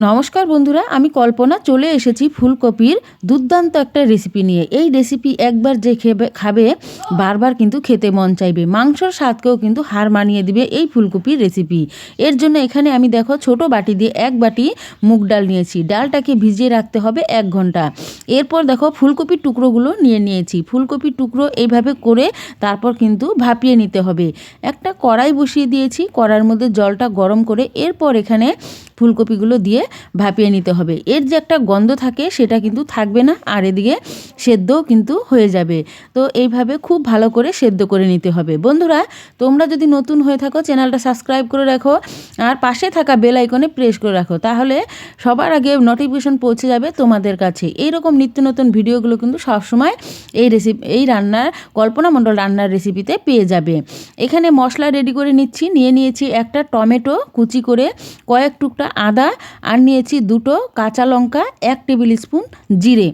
নমস্কার বন্ধুরা, আমি কল্পনা, চলে এসেছি ফুলকপির দুর্দান্ত একটা রেসিপি নিয়ে। এই রেসিপি একবার যে খেবে, খাবে, বারবার কিন্তু খেতে মন চাইবে। মাংসর স্বাদকেও কিন্তু হার মানিয়ে দিবে এই ফুলকপির রেসিপি এর জন্য এখানে আমি দেখো, ছোট বাটি দিয়ে এক বাটি মুগ ডাল নিয়েছি। ডালটাকে ভিজিয়ে রাখতে হবে এক ঘণ্টা। এরপর দেখো, ফুলকপির টুকরোগুলো নিয়ে নিয়েছি। ফুলকপির টুকরো এইভাবে করে তারপর কিন্তু ভাপিয়ে নিতে হবে। একটা কড়াই বসিয়ে দিয়েছি। কড়াইয়ের মধ্যে জলটা গরম করে এরপর এখানে ফুলকপিগুলো দিয়ে ভাপিয়ে নিতে হবে। এর যে একটা গন্ধ থাকে সেটা কিন্তু থাকবে না, আর এদিকে সেদ্ধও কিন্তু হয়ে যাবে। তো এইভাবে খুব ভালো করে সেদ্ধ করে নিতে হবে। বন্ধুরা, তোমরা যদি নতুন হয়ে থাকো, চ্যানেলটা সাবস্ক্রাইব করে রাখো, আর পাশে থাকা বেল আইকনে প্রেস করে রাখো, তাহলে সবার আগে নোটিফিকেশন পৌঁছে যাবে তোমাদের কাছে। এই রকম নিত্য নতুন ভিডিওগুলো কিন্তু সবসময় এই রেসিপি, এই রান্নার, কল্পনা মণ্ডল রান্নার রেসিপিতে পেয়ে যাবে। এখানে মশলা রেডি করে নিচ্ছি। নিয়ে নিয়েছি একটা টমেটো কুচি করে কয়েক টুকটা আদা আর নিয়েছি দুটো কাঁচা লঙ্কা, এক টেবিল স্পুন জিরে।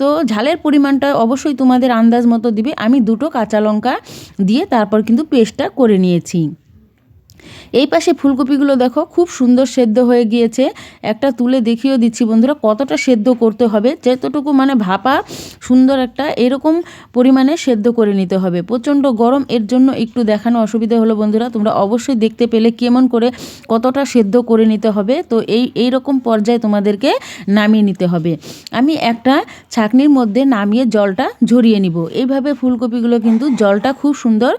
তো ঝালের পরিমাণটা অবশ্যই তোমাদের আন্দাজ মতো দিবে। আমি দুটো কাঁচা লঙ্কা দিয়ে তারপর কিন্তু পেস্টটা করে নিয়েছি। এই পাশে ফুলকপিগুলো দেখো, খুব সুন্দর সেদ্ধ হয়ে গিয়েছে। একটা তুলে দেখিয়েও দিচ্ছি বন্ধুরা, কতটা সেদ্ধ করতে হবে। যতটুকু মানে ভাপা সুন্দর একটা এরকম পরিমাণে সেদ্ধ করে নিতে হবে। প্রচণ্ড গরম, এর জন্য একটু দেখানো অসুবিধা হলো বন্ধুরা, তোমরা অবশ্যই দেখতে পেলে কেমন করে কতটা সেদ্ধ করে নিতে হবে। তো এই এই রকম পর্যায়ে তোমাদেরকে নামিয়ে নিতে হবে। আমি একটা ছাকনির মধ্যে নামিয়ে জলটা ঝরিয়ে নিব। এইভাবে ফুলকপিগুলো কিন্তু জলটা খুব সুন্দর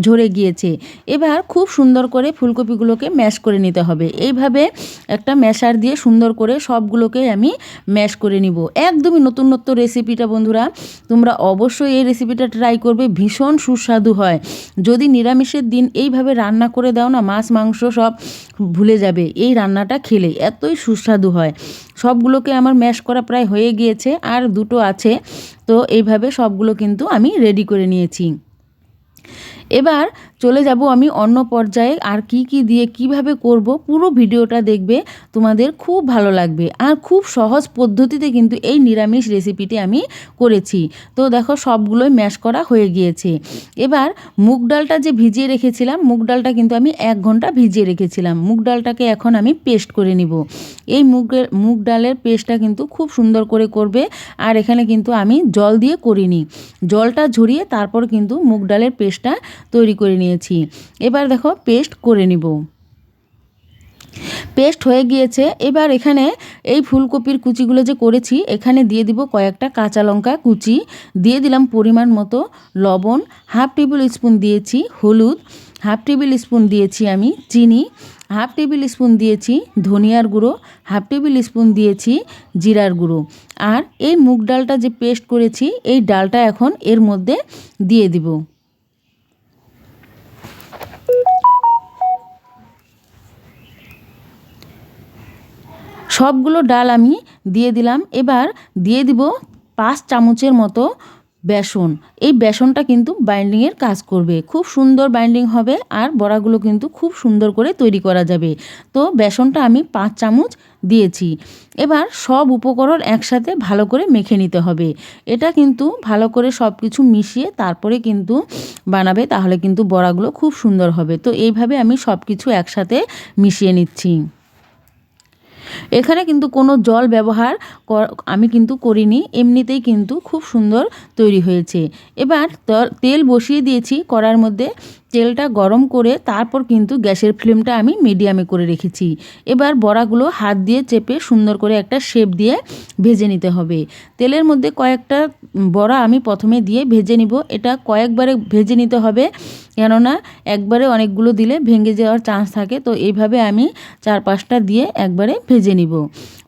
ঝরে গিয়েছে। এবার খুব সুন্দর করে ফুলকপিগুলোকে ম্যাশ করে নিতে হবে। এইভাবে একটা ম্যাশার দিয়ে সুন্দর করে সবগুলোকে আমি ম্যাশ করে নিব। একদমই নতুনত্ব রেসিপিটা বন্ধুরা, তোমরা অবশ্যই এই রেসিপিটা ট্রাই করবে, ভীষণ সুস্বাদু হয়। যদি নিরামিষের দিন এইভাবে রান্না করে দাও না, মাছ, মাংস সব ভুলে যাবে, এই রান্নাটা খেলে এতই সুস্বাদু হয়। সবগুলোকে আমার ম্যাশ করা প্রায় হয়ে গিয়েছে, আর দুটো আছে, তো এইভাবে সবগুলো কিন্তু আমি রেডি করে নিয়েছি। এবার চলে যাব আমি অন্য পর্যায়ে আর কি কি দিয়ে কীভাবে করব। পুরো ভিডিওটা দেখবে তোমাদের খুব ভালো লাগবে আর খুব সহজ পদ্ধতিতে কিন্তু এই নিরামিষ রেসিপিটি আমি করেছি। তো দেখো সবগুলোই ম্যাশ করা হয়ে গিয়েছে। এবার মুগ ডালটা যে ভিজিয়ে রেখেছিলাম, মুগ ডালটা কিন্তু আমি এক ঘণ্টা ভিজিয়ে রেখেছিলাম। মুগ ডালটাকে এখন আমি পেস্ট করে নিব। এই মুগের মুগ ডালের পেস্টটা কিন্তু খুব সুন্দর করে করবে আর এখানে কিন্তু আমি জল দিয়ে করিনি। জলটা ঝরিয়ে তারপর কিন্তু মুগ ডালের পেস্টটা তৈরি করে নিয়েছি। এবার দেখো পেস্ট করে নিব। পেস্ট হয়ে গিয়েছে। এবার এখানে এই ফুলকপির কুচিগুলো যে করেছি, এখানে দিয়ে দিব কয়েকটা কাঁচা লঙ্কা কুচি। দিয়ে দিলাম পরিমাণ মতো লবণ। হাফ টেবিল স্পুন দিয়েছি হলুদ। হাফ টেবিল স্পুন দিয়েছি আমি চিনি। হাফ টেবিল স্পুন দিয়েছি ধনিয়ার গুঁড়ো। হাফ টেবিল স্পুন দিয়েছি জিরার গুঁড়ো। আর এই মুগ ডালটা যে পেস্ট করেছি, এই ডালটা এখন এর মধ্যে দিয়ে দিব। সবগুলো ডাল আমি দিয়ে দিলাম। এবার দিয়ে দিব পাঁচ চামচের মতো বেসন। এই বেসনটা কিন্তু বাইন্ডিংয়ের কাজ করবে। খুব সুন্দর বাইন্ডিং হবে আর বড়াগুলো কিন্তু খুব সুন্দর করে তৈরি করা যাবে। তো বেসনটা আমি পাঁচ চামচ দিয়েছি। এবার সব উপকরণ একসাথে ভালো করে মেখে নিতে হবে। এটা কিন্তু ভালো করে সব কিছু মিশিয়ে তারপরে কিন্তু বানাবে, তাহলে কিন্তু বড়াগুলো খুব সুন্দর হবে। তো এইভাবে আমি সব কিছু একসাথে মিশিয়ে নিচ্ছি। এখানে কিন্তু কোনো জল ব্যবহার আমি কিন্তু করিনি, এমনিতেই কিন্তু খুব সুন্দর তৈরি হয়েছে। এবার তেল বসিয়ে দিয়েছি কড়ার মধ্যে। তেলটা গরম করে তারপর কিন্তু গ্যাসের ফ্লেমটা আমি মিডিয়ামে করে রেখেছি। এবার বড়াগুলো হাত দিয়ে চেপে সুন্দর করে একটা শেপ দিয়ে ভেজে নিতে হবে। তেলের মধ্যে কয়েকটা বড়া আমি প্রথমে দিয়ে ভেজে নিব। এটা কয়েকবারে ভেজে নিতে হবে, কেননা একবারে অনেকগুলো দিলে ভেঙে যাওয়ার চান্স থাকে। তো এইভাবে আমি চার পাঁচটা দিয়ে একবারে ভেজে নিব।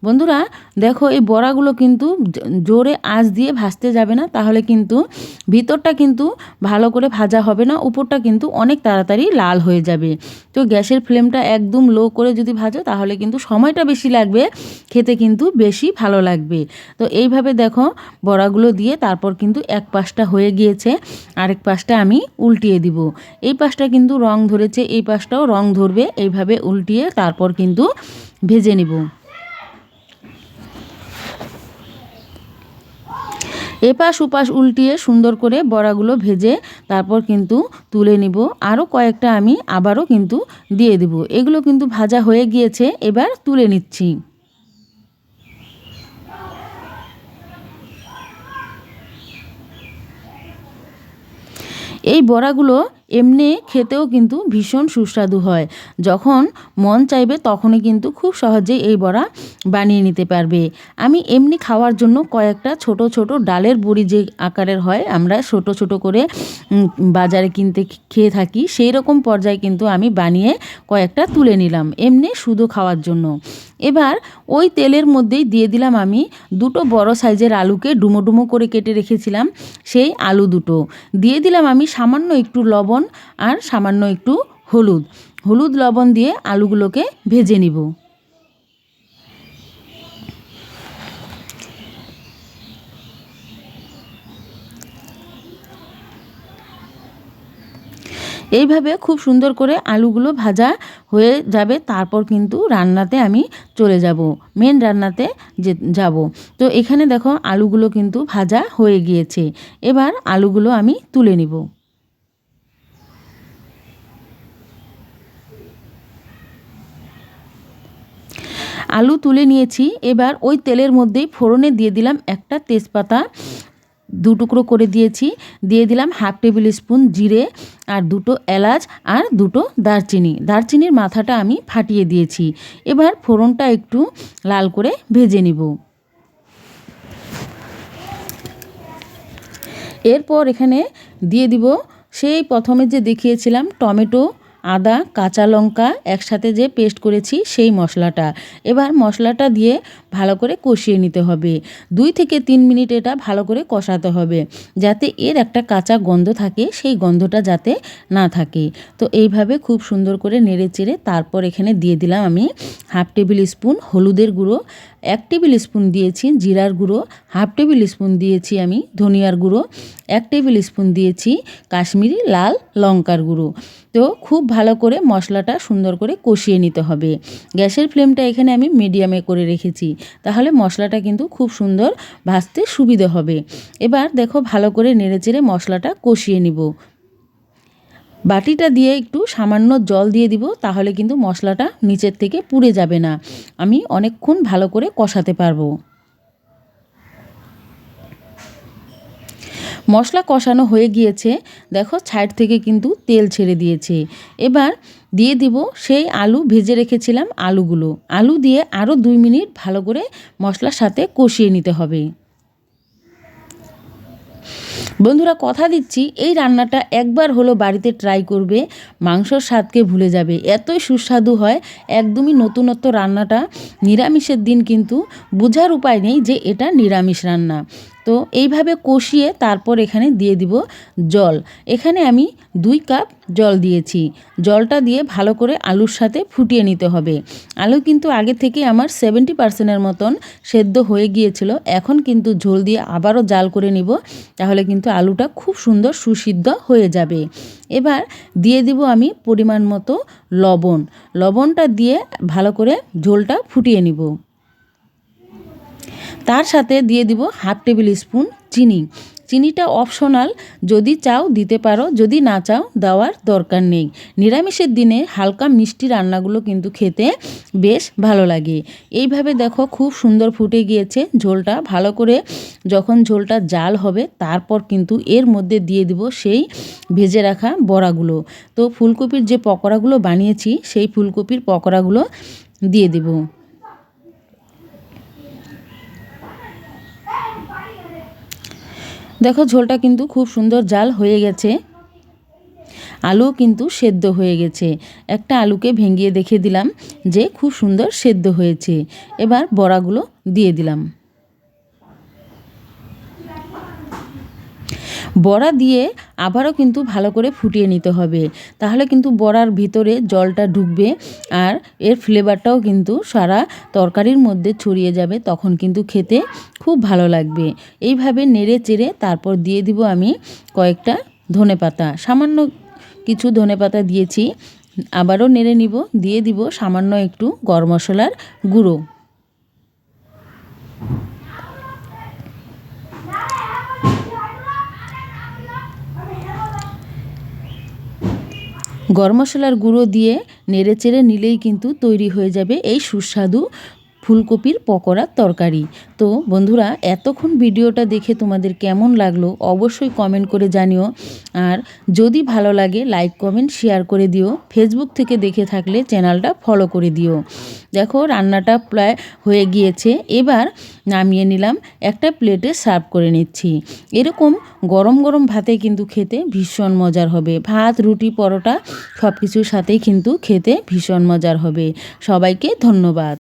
বন্ধুরা, দেখো এই বড়াগুলো কিন্তু জোরে আঁচ দিয়ে ভাজতে যাবে না, তাহলে কিন্তু ভিতরটা কিন্তু ভালো করে ভাজা হবে না, উপরটা কিন্তু অনেক তাড়াতাড়ি লাল হয়ে যাবে। তো গ্যাসের ফ্লেমটা একদম লো করে যদি ভাজো, তাহলে কিন্তু সময়টা বেশি লাগবে, খেতে কিন্তু বেশি ভালো লাগবে। তো এইভাবে দেখো বড়াগুলো দিয়ে তারপর কিন্তু এক পাশটা হয়ে গিয়েছে, আরেক পাশটা আমি উল্টিয়ে দিব। এই পাশটা কিন্তু রং ধরেছে, এই পাশটাও রং ধরবে, এইভাবে উল্টিয়ে তারপর কিন্তু ভেজে নিব। এপাশ উপাশ উল্টিয়ে সুন্দর করে বড়াগুলো ভেজে তারপর কিন্তু তুলে নিব। আরও কয়েকটা আমি আবারও কিন্তু দিয়ে দেব। এগুলো কিন্তু ভাজা হয়ে গিয়েছে, এবার তুলে নিচ্ছি। এই বড়াগুলো এমনি খেতেও কিন্তু ভীষণ সুস্বাদু হয়। যখন মন চাইবে তখনই কিন্তু খুব সহজেই এই বড়া বানিয়ে নিতে পারবে। আমি এমনি খাওয়ার জন্য কয়েকটা ছোট ছোট ডালের বড়ি যে আকারের হয় আমরা ছোট ছোট করে বাজারে কিনতে খেয়ে থাকি সেই রকম পর্যায়ে কিন্তু আমি বানিয়ে কয়েকটা তুলে নিলাম এমনি শুধু খাওয়ার জন্য। এবার ওই তেলের মধ্যেই দিয়ে দিলাম আমি দুটো বড় সাইজের আলুকে ডুমো ডুমো করে কেটে রেখেছিলাম, সেই আলু দুটো। দিয়ে দিলাম আমি সামান্য একটু লবণ আর সামান্য একটু হলুদ। হলুদ লবণ দিয়ে আলুগুলোকে ভেজে নিব। এইভাবে খুব সুন্দর করে আলুগুলো ভাজা হয়ে যাবে, তারপর কিন্তু রান্নাতে আমি চলে যাব মেন রান্নাতে যে যাব। তো এখানে দেখো আলুগুলো কিন্তু ভাজা হয়ে গিয়েছে। এবার আলুগুলো আমি তুলে নিব। আলু তুলে নিয়েছি। এবার ওই তেলের মধ্যেই ফোড়নে দিয়ে দিলাম একটা তেজপাতা। দু টুকরো করে দিয়েছি। দিয়ে দিলাম হাফ টেবিল স্পুন জিরে আর দুটো এলাচ আর দুটো দারচিনি। দারচিনির মাথাটা আমি ফাটিয়ে দিয়েছি। এবার ফোড়নটা একটু লাল করে ভেজে নিব। এরপর এখানে দিয়ে দিব সেই প্রথমে যে দেখিয়েছিলাম টমেটো আদা, কাঁচা লঙ্কা একসাথে যে পেস্ট করেছি সেই মশলাটা। এবার মশলাটা দিয়ে ভালো করে কষিয়ে নিতে হবে। দুই থেকে তিন মিনিট এটা ভালো করে কষাতে হবে, যাতে এর একটা কাঁচা গন্ধ থাকে, সেই গন্ধটা যাতে না থাকে। তো এইভাবে খুব সুন্দর করে নেড়ে চেড়ে তারপর এখানে দিয়ে দিলাম আমি হাফ টেবিল স্পুন হলুদের গুঁড়ো, এক টেবিল স্পুন দিয়েছি জিরার গুঁড়ো, হাফ টেবিল স্পুন দিয়েছি আমি ধনিয়ার গুঁড়ো, এক টেবিল স্পুন দিয়েছি কাশ্মীরি লাল লঙ্কার গুঁড়ো। তো খুব ভালো করে মশলাটা সুন্দর করে কষিয়ে নিতে হবে। গ্যাসের ফ্লেমটা এখানে আমি মিডিয়ামে করে রেখেছি। তাহলে মশলাটা কিন্তু খুব সুন্দর ভাজতে সুবিধে হবে। এবার দেখো ভালো করে নেড়েচেড়ে মশলাটা কষিয়ে নিব। বাটিটা দিয়ে একটু সামান্য জল দিয়ে দিব, তাহলে কিন্তু মশলাটা নিচের থেকে পুড়ে যাবে না। আমি অনেকক্ষণ ভালো করে কষাতে পারব। মশলা কষানো হয়ে গিয়েছে। দেখো সাইড থেকে কিন্তু তেল ছেড়ে দিয়েছে। এবার দিয়ে দিব সেই আলু, ভেজে রেখেছিলাম আলুগুলো। আলু দিয়ে আরও দুই মিনিট ভালো করে মশলার সাথে কষিয়ে নিতে হবে। বন্ধুরা, কথা দিচ্ছি, এই রান্নাটা একবার হলো বাড়িতে ট্রাই করবে, মাংসর স্বাদকে ভুলে যাবে। এতই সুস্বাদু হয়, একদমই নতুনত্ব রান্নাটা। নিরামিষের দিন কিন্তু বোঝার উপায় নেই যে এটা নিরামিষ রান্না। তো এইভাবে কষিয়ে তারপর এখানে দিয়ে দিব জল। এখানে আমি দুই কাপ জল দিয়েছি। জলটা দিয়ে ভালো করে আলুর সাথে ফুটিয়ে নিতে হবে। আলু কিন্তু আগে থেকে আমার সেভেন্টি পার্সেন্টের মতন সেদ্ধ হয়ে গিয়েছিল। এখন কিন্তু ঝোল দিয়ে আবারও জাল করে নিব, তাহলে কিন্তু আলুটা খুব সুন্দর সুসিদ্ধ হয়ে যাবে। এবার দিয়ে দিব আমি পরিমাণ মতো লবণ। লবণটা দিয়ে ভালো করে ঝোলটা ফুটিয়ে নিব। তার সাথে দিয়ে দিব হাফ টেবিল স্পুন চিনি। চিনিটা অপশনাল, যদি চাও দিতে পারো, যদি না চাও দেওয়ার দরকার নেই। নিরামিষের দিনে হালকা মিষ্টি রান্নাগুলো কিন্তু খেতে বেশ ভালো লাগে। এইভাবে দেখো খুব সুন্দর ফুটে গিয়েছে ঝোলটা। ভালো করে যখন ঝোলটা জাল হবে, তারপর কিন্তু এর মধ্যে দিয়ে দিব সেই ভেজে রাখা বড়াগুলো। তো ফুলকপির যে পকোড়াগুলো বানিয়েছি, সেই ফুলকপির পকোড়াগুলো দিয়ে দেবো। দেখো ঝোলটা কিন্তু খুব সুন্দর জাল হয়ে গেছে। আলু কিন্তু সেদ্ধ হয়ে গেছে। একটা আলুকে ভেঙিয়ে দেখিয়ে দিলাম যে খুব সুন্দর সেদ্ধ হয়েছে। এবার বড়াগুলো দিয়ে দিলাম। বড়া দিয়ে আবারও কিন্তু ভালো করে ফুটিয়ে নিতে হবে। তাহলে কিন্তু বড়ার ভিতরে জলটা ঢুকবে আর এর ফ্লেভারটাও কিন্তু সারা তরকারির মধ্যে ছড়িয়ে যাবে, তখন কিন্তু খেতে খুব ভালো লাগবে। এইভাবে নেড়ে চেড়ে তারপর দিয়ে দিব আমি কয়েকটা ধনে পাতা। সামান্য কিছু ধনে পাতা দিয়েছি, আবারও নেড়ে নিব, দিয়ে দিব সামান্য একটু গরম মশলার গুঁড়ো। গরম মশলার গুঁড়ো দিয়ে নেড়ে চেড়ে নিলেই কিন্তু তৈরি হয়ে যাবে এই সুস্বাদু ফুলকপির পকোড়ার তরকারি। তো বন্ধুরা, এতক্ষণ ভিডিওটা দেখে তোমাদের কেমন লাগল অবশ্যই কমেন্ট করে জানিও। আর যদি ভালো লাগে লাইক কমেন্ট শেয়ার করে দিও। ফেসবুক থেকে দেখে থাকলে চ্যানেলটা ফলো করে দিও। দেখো, রান্নাটা প্রায় হয়ে গিয়েছে। এবার নামিয়ে নিলাম, একটা প্লেটে সার্ভ করে নিচ্ছি। এরকম গরম গরম ভাতে কিন্তু খেতে ভীষণ মজার হবে। ভাত, রুটি, পরোটা সব কিছুর সাথেই কিন্তু খেতে ভীষণ মজার হবে। সবাইকে ধন্যবাদ।